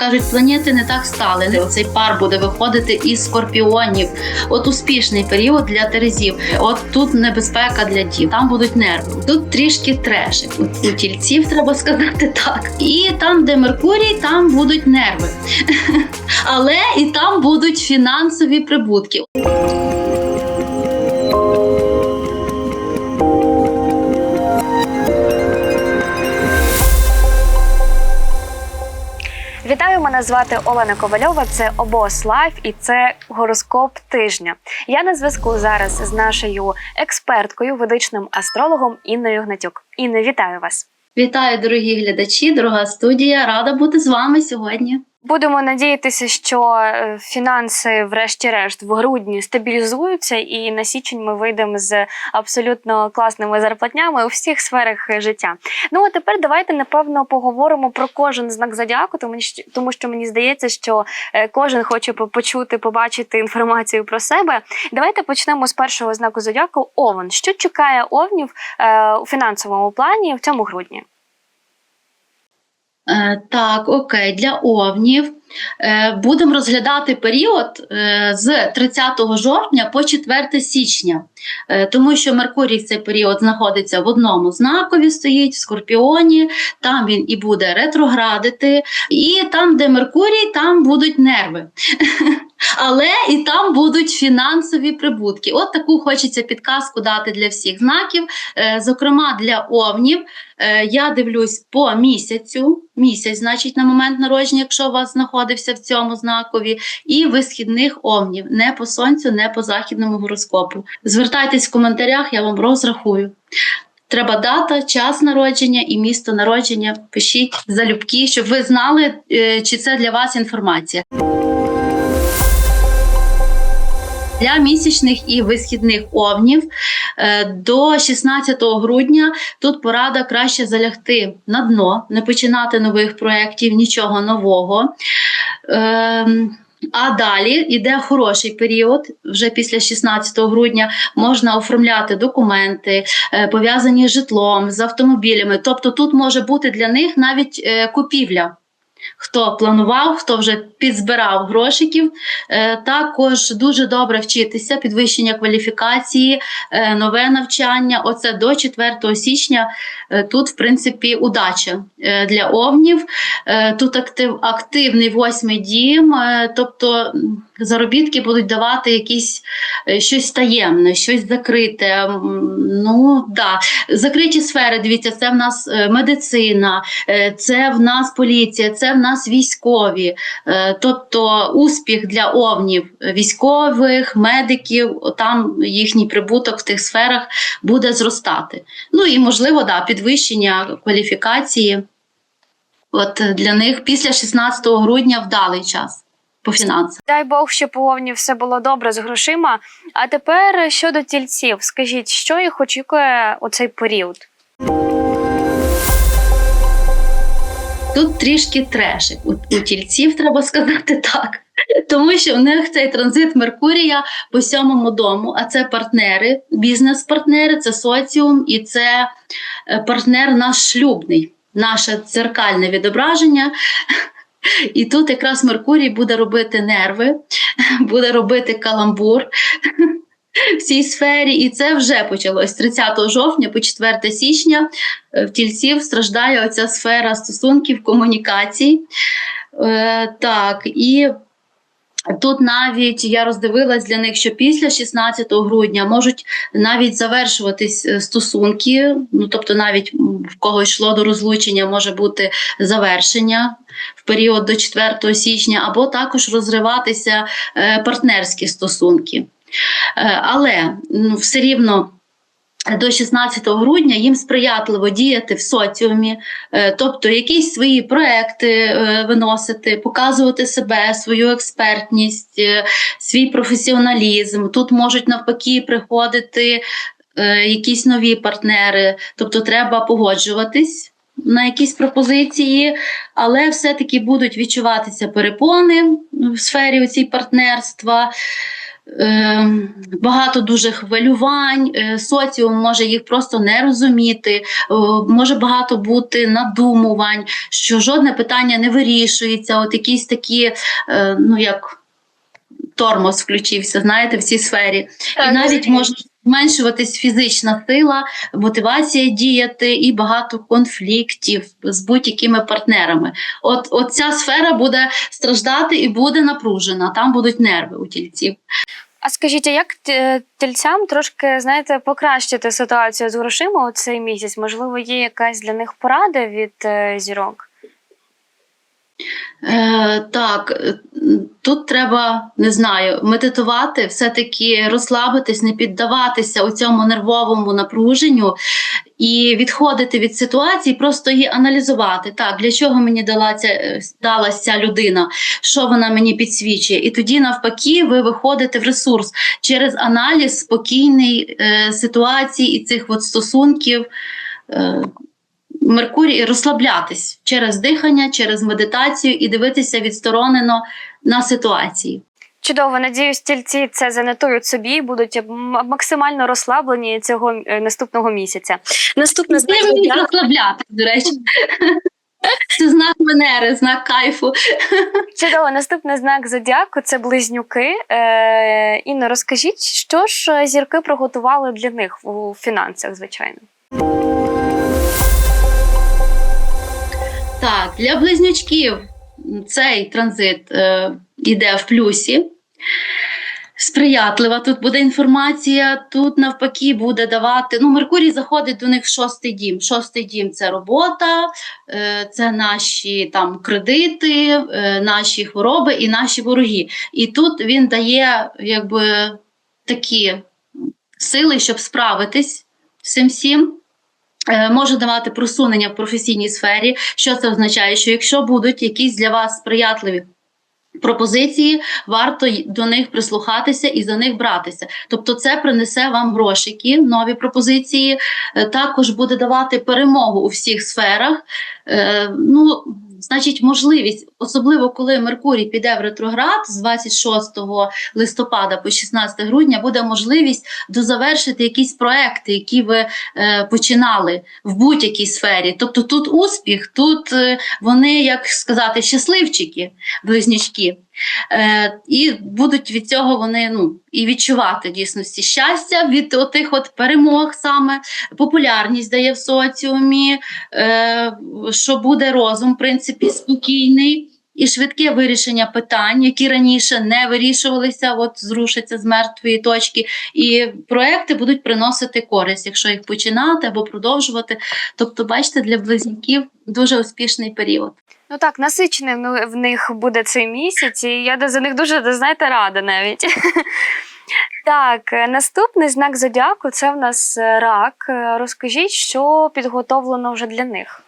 кажуть, планети не так стали. Оцей пар буде виходити із скорпіонів. От успішний період для терезів. От тут небезпека для дів. Там будуть нерви. Тут трішки трешик. У, тільців треба сказати так. І там, де Меркурій, там будуть нерви. Але і там будуть фінансові прибутки. Вітаю, мене звати Олена Ковальова. Це обос Лайф і це гороскоп тижня. Я на зв'язку зараз з нашою експерткою, ведичним астрологом Інною Гнатюк. Інно, вітаю вас. Вітаю, дорогі глядачі, дорога студія. Рада бути з вами сьогодні. Будемо надіятися, що е, фінанси, врешті-решт, в грудні стабілізуються, і на січень ми вийдемо з абсолютно класними зарплатнями у всіх сферах життя. Ну а тепер давайте напевно поговоримо про кожен знак зодіаку, тому що мені здається, що е, кожен хоче почути, побачити інформацію про себе. Давайте почнемо з першого знаку зодіаку Овен. Що чекає овнів е, у фінансовому плані в цьому грудні? Е, Так, окей, для овнів е, будемо розглядати період е, з 30 жовтня по 4 січня, тому що Меркурій в цей період знаходиться в одному знакові, стоїть в Скорпіоні, там він і буде ретроградити, і там, де Меркурій, там будуть нерви. Але і там будуть фінансові прибутки. От таку хочеться підказку дати для всіх знаків. Е, Зокрема, для овнів Е, я дивлюсь по місяцю. Місяць, значить, на момент народження, якщо у вас знаходився в цьому знакові, і висхідних овнів, не по сонцю, не по західному гороскопу. Звертайтесь в коментарях, я вам розрахую. Треба дата, час народження і місто народження. Пишіть залюбки, щоб ви знали, е, чи це для вас інформація. Для місячних і висхідних овнів е, до 16 грудня тут порада краще залягти на дно, не починати нових проєктів, нічого нового. Ем, А далі йде хороший період. Вже після 16 грудня можна оформляти документи, е, пов'язані з житлом, з автомобілями. Тобто тут може бути для них навіть е, купівля. Хто планував, хто вже підзбирав грошиків, Е, також дуже добре вчитися, підвищення кваліфікації, е, нове навчання. Оце до 4 січня. Е, Тут, в принципі, удача для овнів. Тут актив, активний восьмий дім, тобто заробітки будуть давати якісь е, щось таємне, щось закрите. Ну да, закриті сфери. Дивіться, це в нас е, медицина, е, це в нас поліція, це в нас військові. Тобто успіх для овнів військових, медиків, там їхній прибуток в тих сферах буде зростати. Ну і можливо, да, підвищення кваліфікації. От для них після 16 грудня вдалий час по фінансах. Дай Бог, щоб у Овнів все було добре з грошима. А тепер щодо тільців, скажіть, що їх очікує у цей період? Тут трішки трешик у, у тільців, треба сказати так. Тому що в них цей транзит Меркурія по сьомому дому, а це партнери, бізнес-партнери, це соціум і це е, партнер наш шлюбний, наше дзеркальне відображення. І тут якраз Меркурій буде робити нерви, буде робити каламбур в цій сфері, і це вже почалось 30 жовтня по 4 січня. е, В тільців страждає оця сфера стосунків, комунікацій. Е, так, і тут навіть я роздивилась для них, що після 16 грудня можуть навіть завершуватись е, стосунки. Ну, тобто, навіть в кого йшло до розлучення, може бути завершення в період до 4 січня, або також розриватися е, партнерські стосунки. Е, Але ну, все рівно. До 16 грудня їм сприятливо діяти в соціумі, е, тобто якісь свої проекти е, виносити, показувати себе, свою експертність, е, свій професіоналізм. Тут можуть навпаки приходити якісь нові партнери, тобто треба погоджуватись на якісь пропозиції, але все-таки будуть відчуватися перепони в сфері оці партнерства. Е, багато дуже хвилювань, е, соціум може їх просто не розуміти, е, може багато бути надумувань, що жодне питання не вирішується, от якісь такі, е, ну як тормоз включився, знаєте, в цій сфері. І навіть може зменшуватись фізична сила, мотивація діяти і багато конфліктів з будь-якими партнерами. От, от ця сфера буде страждати і буде напружена. Там будуть нерви у тільців. А скажіть, а як т- тельцям трошки знаєте покращити ситуацію з грошима у цей місяць? Можливо, є якась для них порада від е, зірок? Е, так, е, тут треба, не знаю, медитувати, все-таки розслабитись, не піддаватися у цьому нервовому напруженню і відходити від ситуації, просто її аналізувати. Так, для чого мені дала ця, е, ця людина, що вона мені підсвічує. І тоді, навпаки, ви виходите в ресурс через аналіз спокійний е, ситуації і цих от стосунків. Е, Меркурій розслаблятись через дихання, через медитацію і дивитися відсторонено на ситуації. Чудово, надіюсь, тільці це занотують собі і будуть максимально розслаблені цього е, наступного місяця. Наступне Не знак зодіаку- до речі. Це знак Венери, знак кайфу. Чудово, наступний знак зодіаку це близнюки. Е, Інно, розкажіть, що ж е, зірки приготували для них у фінансах, звичайно. Так, для близнючків цей транзит е, йде в плюсі. Сприятлива тут буде інформація. Тут навпаки буде давати. Ну, Меркурій заходить до них в шостий дім. Шостий дім це робота, е, це наші там кредити, е, наші хвороби і наші вороги. І тут він дає якби такі сили, щоб справитись з цим всім. Е, Може давати просунення в професійній сфері. Що це означає? Що якщо будуть якісь для вас сприятливі пропозиції, варто до них прислухатися і за них братися. Тобто, це принесе вам грошики, нові пропозиції, е, також буде давати перемогу у всіх сферах. Е, Ну, значить, можливість, особливо коли Меркурій піде в ретроград з 26 листопада по 16 грудня, буде можливість дозавершити якісь проекти, які ви е, починали в будь-якій сфері. Тобто тут успіх, тут е, вони, як сказати, щасливчики, близнячки. Е, і будуть від цього вони ну, і відчувати дійсності щастя від отих от перемог саме, популярність дає в соціумі, е, що буде розум, в принципі, спокійний. І швидке вирішення питань, які раніше не вирішувалися, от зрушаться з мертвої точки, і проекти будуть приносити користь, якщо їх починати або продовжувати. Тобто, бачите, для близнюків дуже успішний період. Ну так, насичений в в них буде цей місяць, і я за них дуже знаєте, рада навіть. Так, наступний знак зодіаку це в нас рак. Розкажіть, що підготовлено вже для них.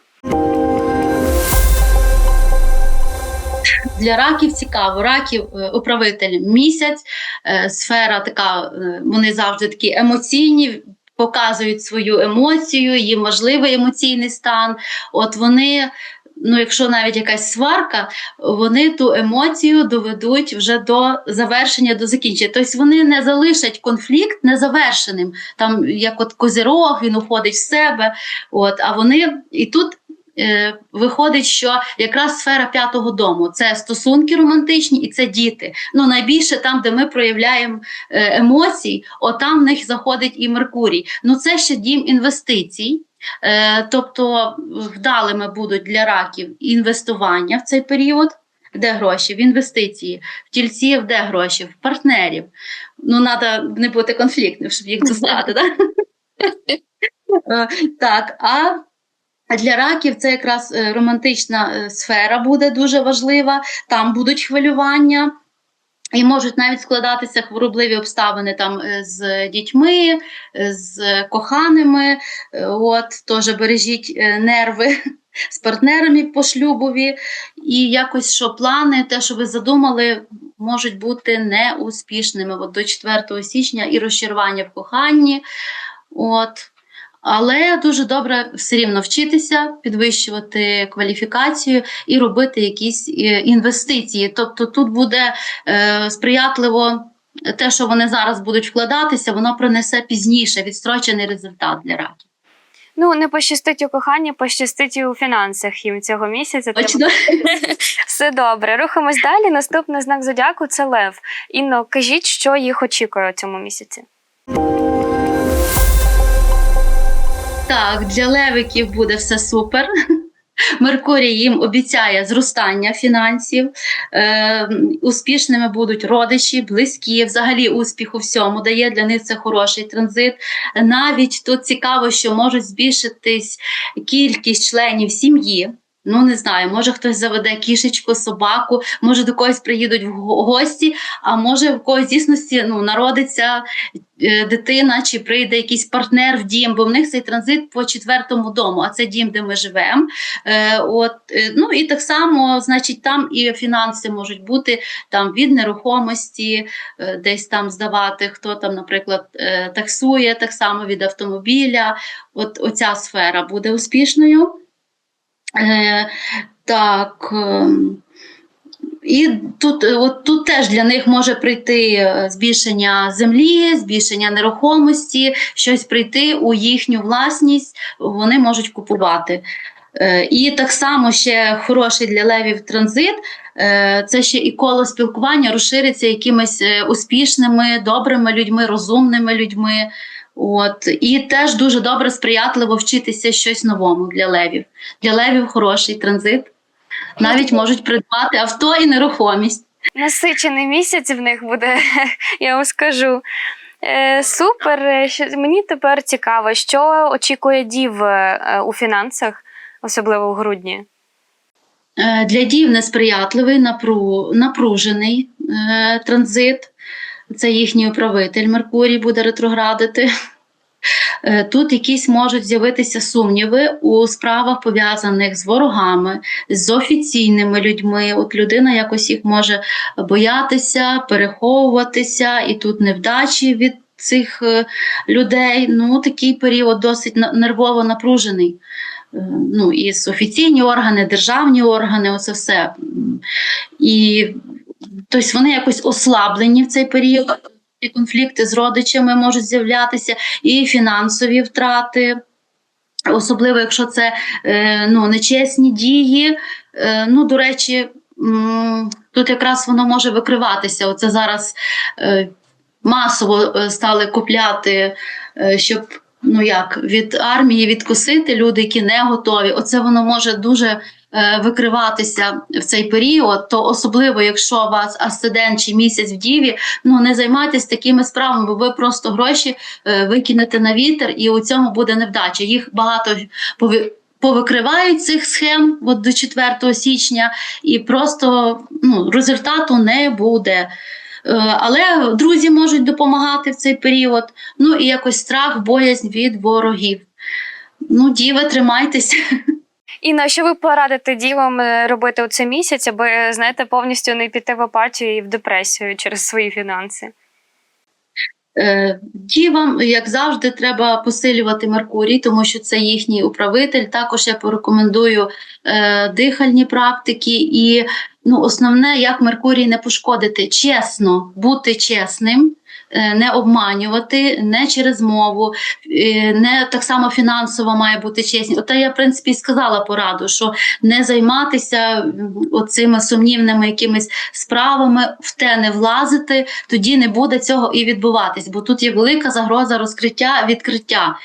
Для раків цікаво. Раків е, управитель місяць, е, сфера така, е, вони завжди такі емоційні. Показують свою емоцію, їм важливий емоційний стан. От вони, ну якщо навіть якась сварка, вони ту емоцію доведуть вже до завершення, до закінчення. Тобто вони не залишать конфлікт незавершеним. Там як от козирог, він уходить в себе. От, а вони і тут виходить, що якраз сфера п'ятого дому це стосунки романтичні і це діти. Ну найбільше там, де ми проявляємо е, емоцій, отам в них заходить і Меркурій. Ну це ще дім інвестицій. Е, тобто вдалими будуть для раків інвестування в цей період. Де гроші? В інвестиції, в тільців, де гроші, в партнерів. Ну, треба не бути конфліктним, щоб їх достати. так? Е, а для раків це якраз е, романтична е, сфера буде дуже важлива. Там будуть хвилювання. І можуть навіть складатися хворобливі обставини там е, з дітьми, з коханими. От теж бережіть нерви з партнерами по шлюбові. І якось що плани, те, що ви задумали, можуть бути неуспішними. От до 4 січня і розчарування в коханні. От. Але дуже добре все рівно вчитися, підвищувати кваліфікацію і робити якісь е, інвестиції. Тобто тут буде е, сприятливо те, що вони зараз будуть вкладатися, воно принесе пізніше відстрочений результат для раків. Ну, не пощастить у коханні, пощастить і у фінансах їм цього місяця. Точно? Все добре. Рухаємось далі. Наступний знак зодіаку це лев. Інно, кажіть, що їх очікує у цьому місяці. Так, для левиків буде все супер. Меркурій їм обіцяє зростання фінансів, е, успішними будуть родичі, близькі, взагалі успіх у всьому дає для них це хороший транзит. Навіть тут цікаво, що можуть збільшитись кількість членів сім'ї. Ну, не знаю, може хтось заведе кішечку, собаку, може до когось приїдуть в гості, а може в когось дійсності ну, народиться е, дитина, чи прийде якийсь партнер в дім, бо в них цей транзит по четвертому дому, а це дім, де ми живемо. Е, от, е, ну і так само, значить, там і фінанси можуть бути там від нерухомості, е, десь там здавати, хто там, наприклад, е, таксує, так само від автомобіля. От оця сфера буде успішною. Е, так. ем, І тут, е, от тут теж для них може прийти е, збільшення землі, збільшення нерухомості, щось прийти у їхню власність, вони можуть купувати. Е, І так само ще хороший для левів транзит. е, Це ще і коло спілкування розшириться якимись е, успішними, добрими людьми, розумними людьми. От і теж дуже добре сприятливо вчитися щось новому для левів. Для левів хороший транзит. Навіть можуть придбати авто і нерухомість. Насичений місяць в них буде, я вам скажу. Е, супер. Е, Мені тепер цікаво, що очікує дів е, у фінансах, особливо в грудні. Е, Для дів несприятливий, напру, напружений е, транзит. Це їхній управитель Меркурій буде ретроградити. Е, Тут якісь можуть з'явитися сумніви у справах, пов'язаних з ворогами, з офіційними людьми. От людина якось їх може боятися, переховуватися, і тут невдачі від цих е, людей. Ну, такий період досить нервово напружений. Е, Ну, і офіційні органи, державні органи, оце все. І тобто вони якось ослаблені в цей період. І конфлікти з родичами можуть з'являтися, і фінансові втрати, особливо якщо це е, ну, нечесні дії. Е, ну, до речі, тут якраз воно може викриватися. Оце зараз е, масово стали купляти, щоб ну як від армії відкусити люди, які не готові. Оце воно може дуже викриватися в цей період. То особливо, якщо у вас асцендент чи місяць в діві, ну не займайтесь такими справами, бо ви просто гроші е, викинете на вітер, і у цьому буде невдача. Їх багато повикривають цих схем от до 4 січня, і просто ну, результату не буде. Е, Але друзі можуть допомагати в цей період. Ну і якось страх, боязнь від ворогів. Ну, діви, тримайтеся. І на що ви порадите дівам е, робити у цей місяць, аби знаєте, повністю не піти в апатію і в депресію через свої фінанси? Е, Дівам, як завжди, треба посилювати Меркурій, тому що це їхній управитель. Також я порекомендую е, дихальні практики. І ну, основне, як Меркурій не пошкодити, чесно бути чесним. Е, Не обманювати, не через мову, е, не так само фінансово має бути чесні. Ота я, в принципі, і сказала пораду, що не займатися оцими сумнівними якимись справами, в те не влазити, тоді не буде цього і відбуватись, бо тут є велика загроза розкриття, відкриття.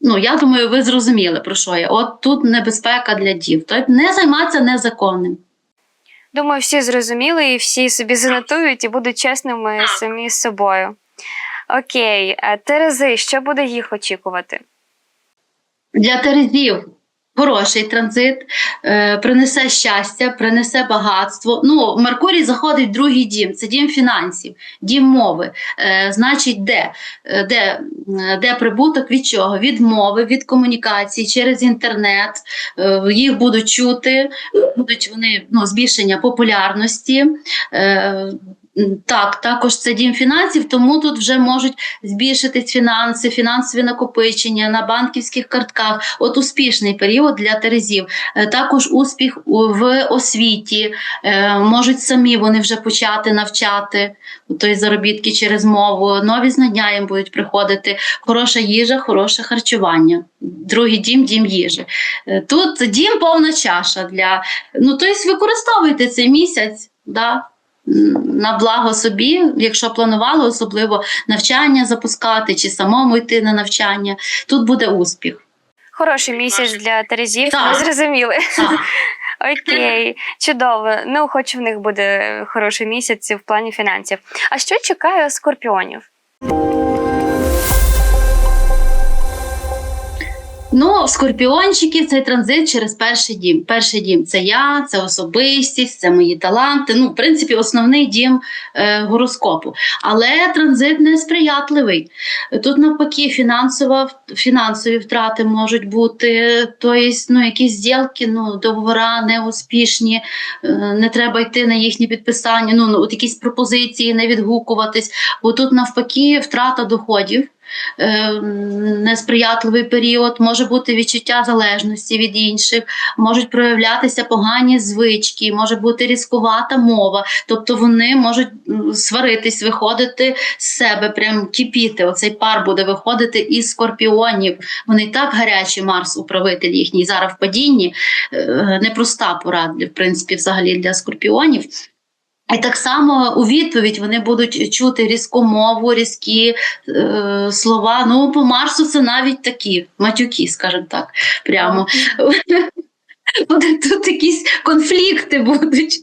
Ну, я думаю, ви зрозуміли, про що я. От тут небезпека для дів. Тобто не займатися незаконним. Думаю, всі зрозуміли і всі собі занотують і будуть чесними самі з собою. Окей, е, Терези, що буде їх очікувати? Для терезів хороший транзит, е, принесе щастя, принесе багатство. Ну, Меркурій заходить в другий дім, це дім фінансів, дім мови. Е, значить, де? Е, де? Де прибуток від чого? Від мови, від комунікації через інтернет. Їх будуть чути, будуть вони ну, збільшення популярності. Так, також це дім фінансів, тому тут вже можуть збільшитись фінанси, фінансові накопичення на банківських картках. От успішний період для терезів. Е, Також успіх в освіті. Е, Можуть самі вони вже почати навчати той заробітки через мову. Нові знання їм будуть приходити. Хороша їжа, хороше харчування. Другий дім дім їжі. Е, Тут дім повна чаша для ну тобто використовуйте цей місяць. Да? На благо собі, якщо планували особливо навчання запускати чи самому йти на навчання, тут буде успіх. Хороший місяць для Терезів, ви зрозуміли. Так. Окей, чудово. Ну, хоч в них буде хороший місяць в плані фінансів. А що чекає скорпіонів? Ну, в скорпіончиків цей транзит через перший дім. Перший дім це я, це особистість, це мої таланти. Ну, в принципі, основний дім е, гороскопу. Але транзит несприятливий. Тут навпаки, фінансова, фінансові втрати можуть бути, тобто, ну, якісь зділки, ну, договора неуспішні, е, не треба йти на їхні підписання, ну, ну, от якісь пропозиції, не відгукуватись, бо тут навпаки втрата доходів несприятливий період, може бути відчуття залежності від інших, можуть проявлятися погані звички, може бути різкувата мова. Тобто вони можуть сваритись, виходити з себе, прям кипіти. Оцей пар буде виходити із скорпіонів. Вони так гарячі, Марс, управитель їхній зараз в падінні. Е, Непроста пора, в принципі, взагалі для скорпіонів. І так само у відповідь вони будуть чути різку мову, різкі е, слова. Ну, по Марсу це навіть такі матюки, скажімо так, прямо. Тут якісь конфлікти будуть.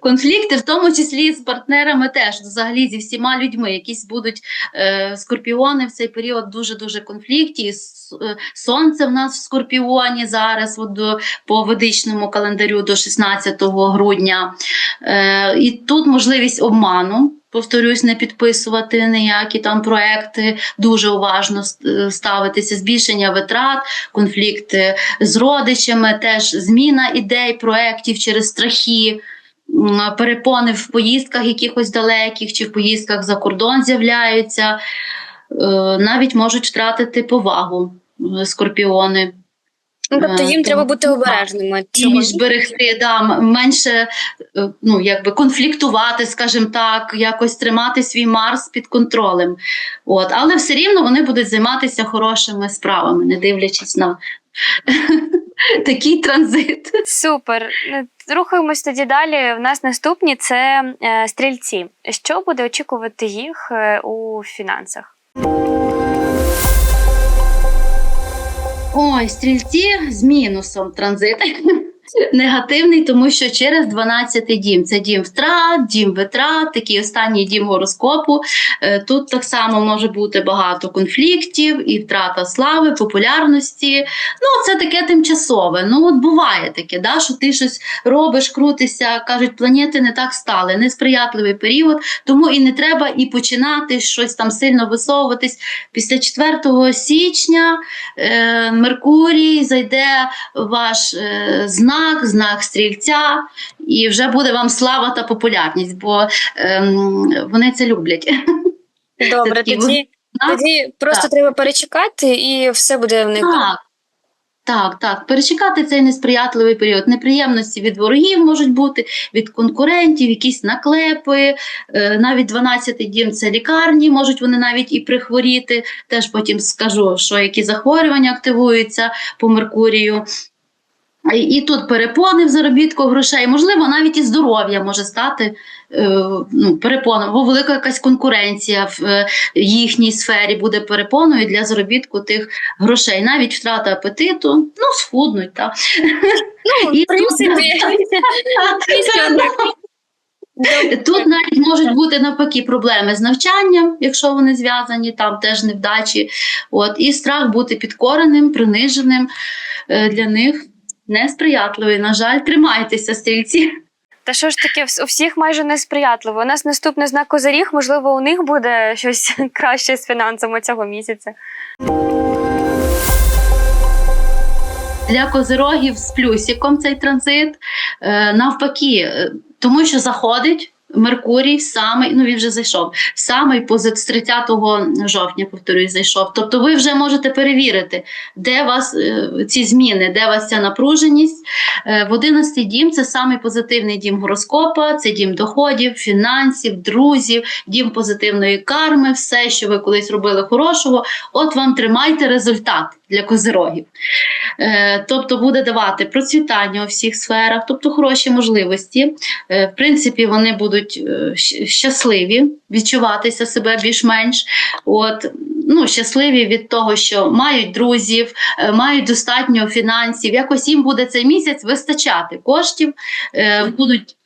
Конфлікти, в тому числі з партнерами теж, взагалі зі всіма людьми. Якісь будуть е, скорпіони в цей період дуже-дуже конфлікті. С- е, Сонце в нас в скорпіоні зараз, от до, по ведичному календарю до 16 грудня. Е, і тут можливість обману. Повторюсь, не підписувати ніякі там проекти, дуже уважно ставитися, збільшення витрат, конфлікти з родичами, теж зміна ідей, проєктів через страхи, перепони в поїздках якихось далеких чи в поїздках за кордон з'являються, Е, навіть можуть втратити повагу е, скорпіони. Ну, тобто Е, їм тому- треба бути обережними. І зберегти, да, менше е, ну, якби конфліктувати, скажімо так, якось тримати свій Марс під контролем. От. Але все рівно вони будуть займатися хорошими справами, не дивлячись на такий транзит. Супер. Ну, Рухаємось тоді далі. У нас наступні це е, стрільці. Що буде очікувати їх е, у фінансах? Ой, стрільці з мінусом транзит. Негативний, тому що через 12-й дім. Це дім втрат, дім витрат, такий останній дім гороскопу. Е, Тут так само може бути багато конфліктів і втрата слави, популярності. Ну, це таке тимчасове. Ну, от буває таке, да, що ти щось робиш, крутишся, кажуть, планети не так стали, несприятливий період, тому і не треба і починати щось там сильно висовуватись. Після 4 січня е, Меркурій зайде ваш е, знак, знак стрільця, і вже буде вам слава та популярність, бо ем, вони це люблять. Добре, такі тоді, тоді просто Так. треба перечекати, і все буде в них. Так. Так, так, перечекати цей несприятливий період. Неприємності від ворогів можуть бути, від конкурентів, якісь наклепи. Е, навіть 12-й дім це лікарні, можуть вони навіть і прихворіти. Теж потім скажу, що які захворювання активуються по Меркурію. І, тут перепони в заробітку грошей, можливо, навіть і здоров'я може стати е, ну, перепоном, бо велика якась конкуренція в е, їхній сфері буде перепоною для заробітку тих грошей. Навіть втрата апетиту, ну, схуднуть. Так. Ну, І Тут навіть можуть бути навпаки проблеми з навчанням, якщо вони зв'язані, там теж невдачі. От, і страх бути підкореним, приниженим е, для них несприятливий. На жаль, тримайтеся, стрільці. Та що ж таке, у всіх майже несприятливо. У нас наступний знак козиріг, можливо, у них буде щось краще з фінансами цього місяця. Для козирогів з плюсиком цей транзит. Е, навпаки, е, тому що заходить Меркурій самий, ну він вже зайшов, самий позит з 30 жовтня, повторюю, зайшов. Тобто ви вже можете перевірити, де вас е, ці зміни, де вас ця напруженість. Е, в 11 дім це самий позитивний дім гороскопа, це дім доходів, фінансів, друзів, дім позитивної карми, все, що ви колись робили хорошого. От вам тримайте результат для козирогів. Е, тобто буде давати процвітання у всіх сферах, тобто хороші можливості. В принципі, вони будуть е, щ- щасливі відчуватися себе більш-менш. От, ну, щасливі від того, що мають друзів, е, мають достатньо фінансів. Якось їм буде цей місяць вистачати коштів, е, будуть.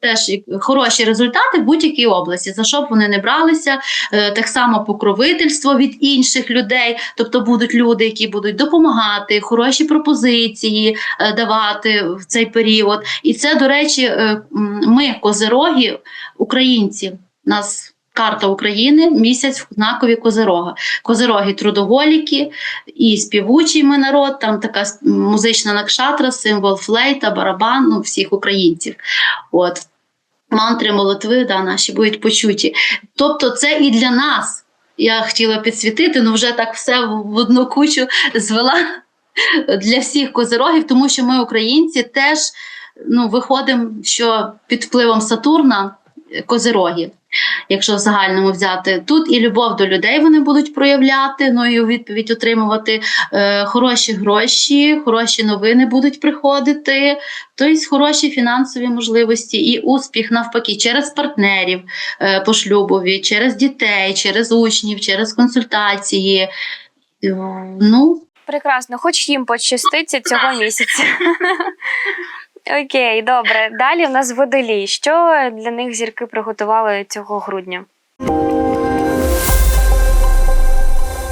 Теж хороші результати в будь-якій області, за що б вони не бралися, Е, так само покровительство від інших людей, тобто будуть люди, які будуть допомагати, хороші пропозиції е, давати в цей період. І це, до речі, е, ми, козироги, українці, нас. Карта України місяць в знакові козирога. Козироги трудоголіки і співучий ми народ, там така музична накшатра, символ флейта, барабан, ну, всіх українців. От. Мантри, молитви да, наші будуть почуті. Тобто це і для нас. Я хотіла підсвітити, ну вже так все в одну кучу звела для всіх козирогів, тому що ми, українці, теж ну, виходимо, що під впливом Сатурна козироги. Якщо в загальному взяти тут і любов до людей вони будуть проявляти, ну і у відповідь отримувати е, хороші гроші, хороші новини будуть приходити, тобто хороші фінансові можливості і успіх навпаки через партнерів е, по шлюбові, через дітей, через учнів, через консультації. Е, Ну, Прекрасно, хоч їм пощаститься цього місяця. Окей, добре. Далі в нас водолій. Що для них зірки приготували цього грудня?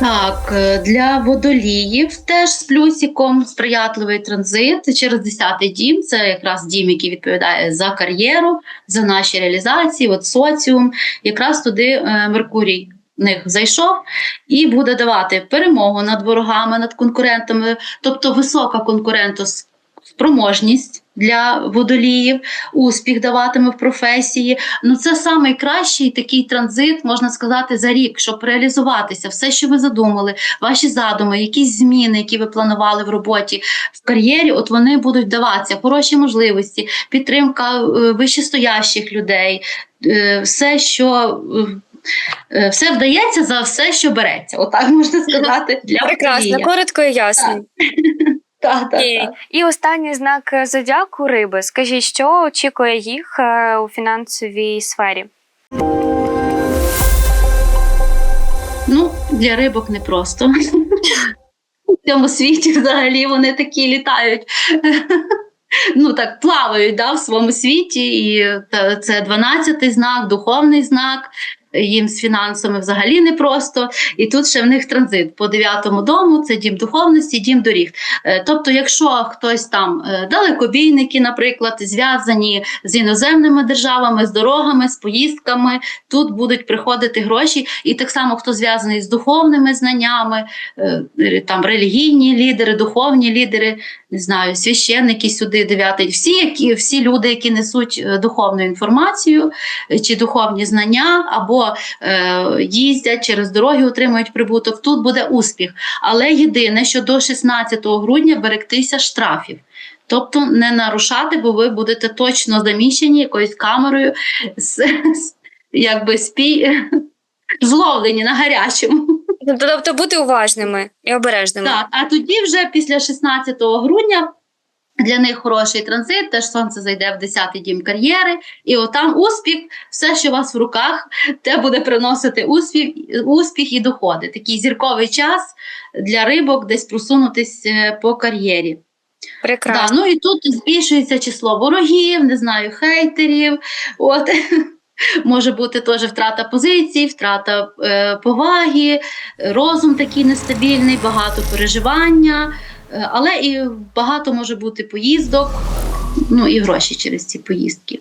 Так, е, для водоліїв теж з плюсиком сприятливий транзит через 10-й дім. Це якраз дім, який відповідає за кар'єру, за наші реалізації, от соціум. Якраз туди е, Меркурій в них зайшов і буде давати перемогу над ворогами, над конкурентами, тобто висока конкурентоспроможність для водоліїв, успіх даватиме в професії. Ну це самий кращий такий транзит, можна сказати, за рік, щоб реалізуватися. Все, що ви задумали, ваші задуми, якісь зміни, які ви планували в роботі, в кар'єрі, от вони будуть даватися, хороші можливості, підтримка е, вищестоящих людей, е, все, що. е, Все вдається за все, що береться. Отак можна сказати для Прекрасно, коротко і ясно. Так, так, І, так. і останній знак зодіаку риби. Скажіть, що очікує їх е, у фінансовій сфері? Ну, для рибок непросто. У цьому світі взагалі вони такі літають. Ну так плавають да, в своєму світі, і це 12-й знак, духовний знак. Їм з фінансами взагалі непросто. І тут ще в них транзит по дев'ятому дому це дім духовності, дім доріг. Е, Тобто, якщо хтось там е, далекобійники, наприклад, зв'язані з іноземними державами, з дорогами, з поїздками, тут будуть приходити гроші, і так само хто зв'язаний з духовними знаннями, е, там релігійні лідери, духовні лідери, не знаю, священники сюди дев'ятий, всі, які всі люди, які несуть е, духовну інформацію е, чи духовні знання, або е, їздять через дороги, отримують прибуток. Тут буде успіх. Але єдине, що до 16 грудня берегтися штрафів. Тобто не нарушати, бо ви будете точно заміщені якоюсь камерою, з, якби спій, зловлені на гарячому. Тобто тобто бути уважними і обережними. Так, а тоді вже після 16 грудня для них хороший транзит, теж сонце зайде в 10-й дім кар'єри, і отам успіх, все, що у вас в руках, те буде приносити успіх, успіх і доходи. Такий зірковий час для рибок десь просунутись е, по кар'єрі. Да, Прекрасно. ну і тут збільшується число ворогів, не знаю, хейтерів. От. Може бути теж втрата позицій, втрата е, поваги, розум такий нестабільний, багато переживання, е, але і багато може бути поїздок, ну і гроші через ці поїздки.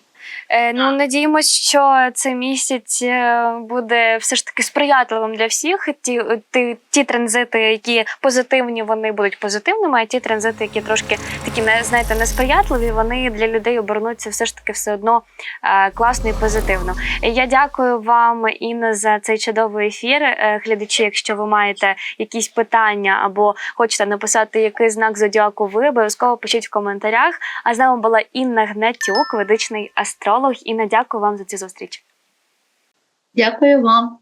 Е, ну, надіємось, що цей місяць е, буде все ж таки сприятливим для всіх. Ті, ті, ті транзити, які позитивні, вони будуть позитивними, а ті транзити, які трошки такі, не- знаєте, несприятливі, вони для людей обернуться все ж таки все одно е, класно і позитивно. Я дякую вам, Інна, за цей чудовий ефір. Глядачі, якщо ви маєте якісь питання або хочете написати який знак зодіаку, ви обов'язково пишіть в коментарях. А з нами була Інна Гнатюк, ведичний астролог. Інна, дякую вам за цю зустріч. Дякую вам.